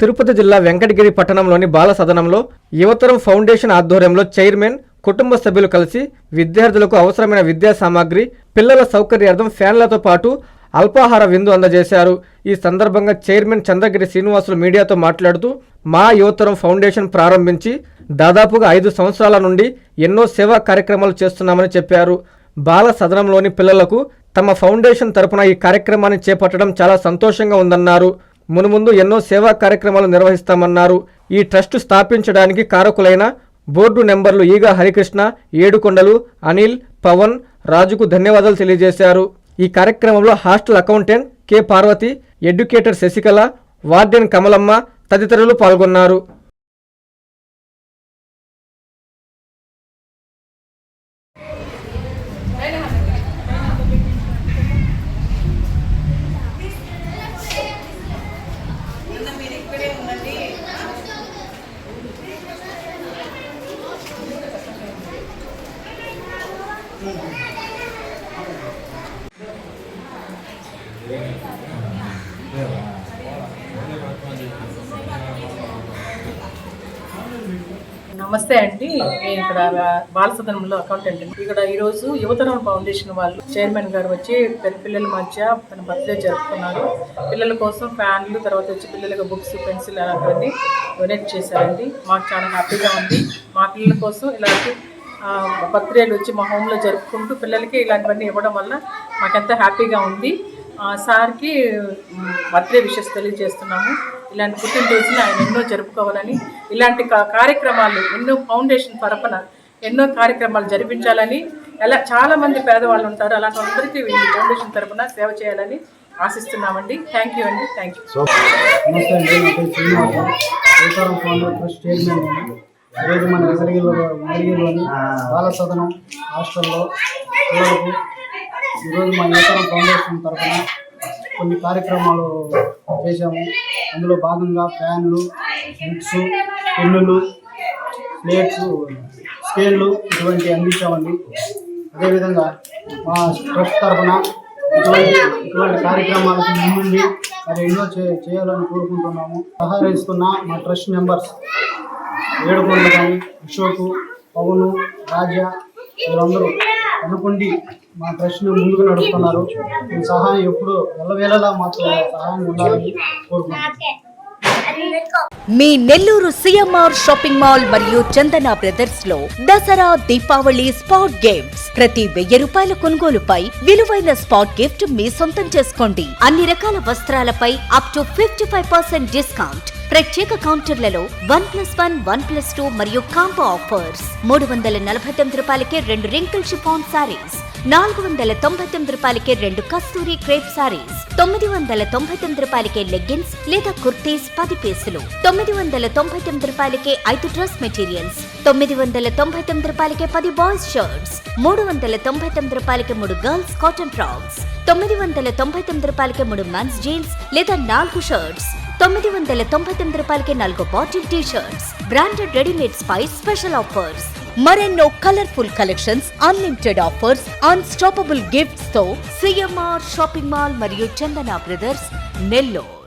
తిరుపతి జిల్లా వెంకటగిరి పట్టణంలోని బాల సదనంలో యువతరం ఫౌండేషన్ ఆధ్వర్యంలో చైర్మన్ కుటుంబ సభ్యులు కలిసి విద్యార్థులకు అవసరమైన విద్యా సామాగ్రి పిల్లల సౌకర్యార్థం ఫ్యాన్లతో పాటు అల్పాహార విందు అందజేశారు. ఈ సందర్భంగా చైర్మన్ చంద్రగిరి శ్రీనివాసులు మీడియాతో మాట్లాడుతూ మా యువతరం ఫౌండేషన్ ప్రారంభించి దాదాపుగా ఐదు సంవత్సరాల నుండి ఎన్నో సేవా కార్యక్రమాలు చేస్తున్నామని చెప్పారు. బాల సదనంలోని పిల్లలకు తమ ఫౌండేషన్ తరపున ఈ కార్యక్రమాన్ని చేపట్టడం చాలా సంతోషంగా ఉందన్నారు. మునుముందు ఎన్నో సేవా కార్యక్రమాలు నిర్వహిస్తామన్నారు. ఈ ట్రస్ట్ స్థాపించడానికి కారకులైన బోర్డు నెంబర్లు ఈగ హరికృష్ణ ఏడుకొండలు అనిల్ పవన్ రాజుకు ధన్యవాదాలు తెలియజేశారు. ఈ కార్యక్రమంలో hostel accountant K. Parvati educator Sasikala warden Kamalamma తదితరులు పాల్గొన్నారు. నమస్తే అండి. నేను ఇక్కడ బాలసదనంలో అకౌంటెంట్ అండి. ఇక్కడ ఈరోజు యువతరం ఫౌండేషన్ వాళ్ళు చైర్మన్ గారు వచ్చి పెద్ద పిల్లల మధ్య తన బర్త్డే జరుపుకున్నారు. పిల్లల కోసం ఫ్యాన్లు తర్వాత వచ్చి పిల్లలకి బుక్స్ పెన్సిల్ అలాంటివన్నీ డొనేట్ చేశారండి. మాకు చాలా హ్యాపీగా ఉంది. మా పిల్లల కోసం ఇలాంటి బర్త్డేలు వచ్చి మా హోమ్లో జరుపుకుంటూ పిల్లలకి ఇలాంటివన్నీ ఇవ్వడం వల్ల మాకెంత హ్యాపీగా ఉంది. ఆ సార్కి మ్, బర్త్డే విషెస్ తెలియజేస్తున్నాము. ఇలాంటి పుట్టినరోజున ఆయన ఎన్నో జరుపుకోవాలని ఇలాంటి కా- కార్యక్రమాలు ఎన్నో ఫౌండేషన్ తరపున ఎన్నో కార్యక్రమాలు జరిపించాలని ఎలా చాలామంది పేదవాళ్ళు ఉంటారు అలాంటి అందరికీ వీళ్ళు ఫౌండేషన్ తరపున సేవ చేయాలని ఆశిస్తున్నామండి. థ్యాంక్ యూ అండి. థ్యాంక్ యూ నమస్తే అండి. నా పేరు ఫౌండర్ ట్రస్ట్ చైర్మన్ ఈరోజు మన వెసరగిరిలో వెసరగిరిలోని బాల సదనం హాస్టల్లో పిల్లలకు ఈరోజు మా యువతరం ఫౌండేషన్ తరఫున కొన్ని కార్యక్రమాలు చేశాము. అందులో భాగంగా ఫ్యాన్లు బుక్స్ పెన్నులు ప్లేట్స్ స్కేళ్ళు ఇటువంటి అందించామండి. అదేవిధంగా మా ట్రస్ట్ తరఫున ఇటువంటి ఇటువంటి కార్యక్రమాలకు ముందుండి మరి ఎన్నో చే చేయాలని కోరుకుంటున్నాము. సహకరిస్తున్న మా ట్రస్ట్ మెంబర్స్ ఏడుకొండ కానీ అశోకు పవను రాజా వీళ్ళందరూ అనుకుండి మా ట్రస్ట్ని ముందుకు నడుపుతున్నారు. మీ సహాయం ఎప్పుడు ఎల్లవేళలా మాకు సహాయం ఉండాలని కోరుకుంటున్నాను మీ నెల్లూరు సిఎంఆర్ షాపింగ్ మాల్ మరియు చందన బ్రదర్స్లో దసరా దీపావళి స్పాట్ గేమ్స్. ప్రతి వెయ్యి రూపాయల కొనుగోలుపై విలువైన స్పాట్ గిఫ్ట్ మీ సొంతం చేసుకోండి. అన్ని రకాల వస్త్రాలపై up to fifty five percent discount ప్రత్యేక కౌంటర్లలో one plus one one plus two మరియు కాంబో ఆఫర్స్. మూడు వందల నలభై తొమ్మిది రూపాయలకే రెండు రింకిల్ షిఫాన్ సారీస్. నాలుగు వందల తొంభై తొమ్మిది రూపాయలకే రెండు కస్తూరి క్రేప్ సారీస్. తొమ్మిది వందల తొంభై తొమ్మిది రూపాయలకే లెగ్గిన్స్ లేదా కుర్తీస్ పది పీసులు. తొమ్మిది వందల తొంభై తొమ్మిది రూపాయలకే ఐదు డ్రెస్ మెటీరియల్స్. తొమ్మిది వందల తొంభై తొమ్మిది రూపాయలకే పది బాయ్స్ షర్ట్స్. మూడు వందల తొంభై తొమ్మిది రూపాయలకే మూడు గర్ల్స్ కాటన్ ఫ్రాక్స్. తొమ్మిది వందల తొంభై తొమ్మిది రూపాయలకే మూడు మెన్స్ జీన్స్ లేదా నాలుగు షర్ట్స్. తొమ్మిది వందల తొంభై తొమ్మిది రూపాయలకి నాలుగు bottle T shirts branded readymade పై స్పెషల్ ఆఫర్స్ మరెన్నో colourful collections unlimited offers unstoppable గిఫ్ట్స్తో CMR shopping mall మరియు చందన బ్రదర్స్ నెల్లూరు